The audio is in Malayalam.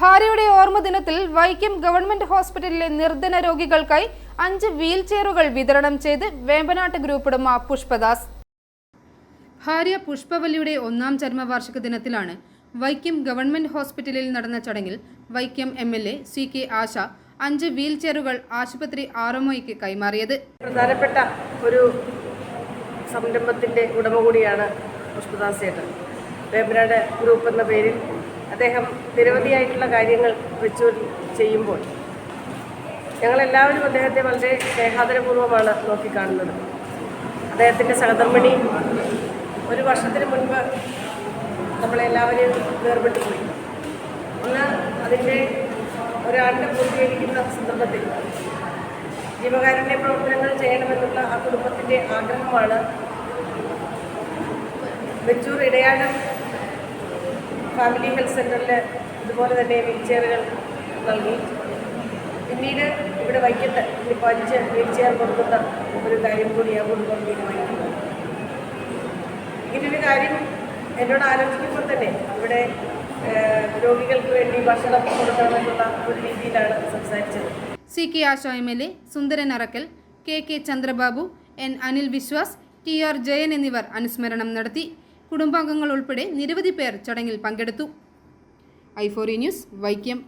ഭാര്യയുടെ ഓർമ്മ ദിനത്തിൽ വൈക്കം ഗവൺമെന്റ് ഹോസ്പിറ്റലിലെ നിർധന രോഗികൾക്കായി അഞ്ച് വീൽ ചെയറുകൾ വിതരണം ചെയ്ത് വേമ്പനാട്ട് ഗ്രൂപ്പ് ഉടമ പുഷ്പദാസ്. ഭാര്യ പുഷ്പവല്ലിയുടെ ഒന്നാം ചരമവാർഷിക ദിനത്തിലാണ് വൈക്കം ഗവൺമെന്റ് ഹോസ്പിറ്റലിൽ നടന്ന ചടങ്ങിൽ Vaikom M L A C K Asha അഞ്ച് വീൽ ചെയറുകൾ ആശുപത്രി ആറമോയ്ക്ക് കൈമാറിയത്. പ്രധാനപ്പെട്ട ഒരു സംരംഭത്തിന്റെ ഉടമ കൂടിയാണ് പുഷ്പദാസ് ചേട്ടൻ. വേമ്പനാട് ഗ്രൂപ്പ് എന്ന പേരിൽ അദ്ദേഹം നിരവധിയായിട്ടുള്ള കാര്യങ്ങൾ വെച്ചു ചെയ്യുമ്പോൾ ഞങ്ങളെല്ലാവരും അദ്ദേഹത്തെ വളരെ സ്നേഹാദരപൂർവമാണ് നോക്കിക്കാണുന്നത്. അദ്ദേഹത്തിന്റെ സഹധർമ്മിണി ഒരു വർഷത്തിന് മുൻപ് നമ്മളെല്ലാവരെയും വേർപെട്ടു പോയി. ഒന്ന് അതിന്റെ ഒരാളുടെ പൂർത്തീകരിക്കുന്ന സന്ദർഭത്തിൽ ജീവകാരുണ്യ പ്രവർത്തനങ്ങൾ ചെയ്യണമെന്നുള്ള ആ കുടുംബത്തിന്റെ ആഗ്രഹമാണ് വെച്ചൂർ ഇടയാടം ഫാമിലി ഹെൽത്ത് സെന്ററിൽ ഇതുപോലെ തന്നെ വീൽ ചെയറുകൾ നൽകി. പിന്നീട് ഇവിടെ വൈകിട്ട് ഇപ്പോൾ അഞ്ച് വീൽ ചെയർ കൊടുക്കുന്ന ഒരു കാര്യം കൂടി ആ കുടുംബം തീരുമാനിക്കുന്നത്. ഇങ്ങനൊരു കാര്യം എന്നോട് ആലോചിക്കുമ്പോൾ തന്നെ ഇവിടെ രോഗികൾക്ക് വേണ്ടി ഭക്ഷണം കൊടുക്കണമെന്നുള്ള ഒരു രീതിയിലാണ് സംസാരിച്ചത്. C K Asha M L A Sundaran Arakkal K K Chandrababu N Anil Viswas T R Jayan എന്നിവർ അനുസ്മരണം നടത്തി. കുടുംബാംഗങ്ങൾ ഉൾപ്പെടെ നിരവധി പേർ ചടങ്ങിൽ പങ്കെടുത്തു. ഐഫോറി ന്യൂസ് വൈക്കം.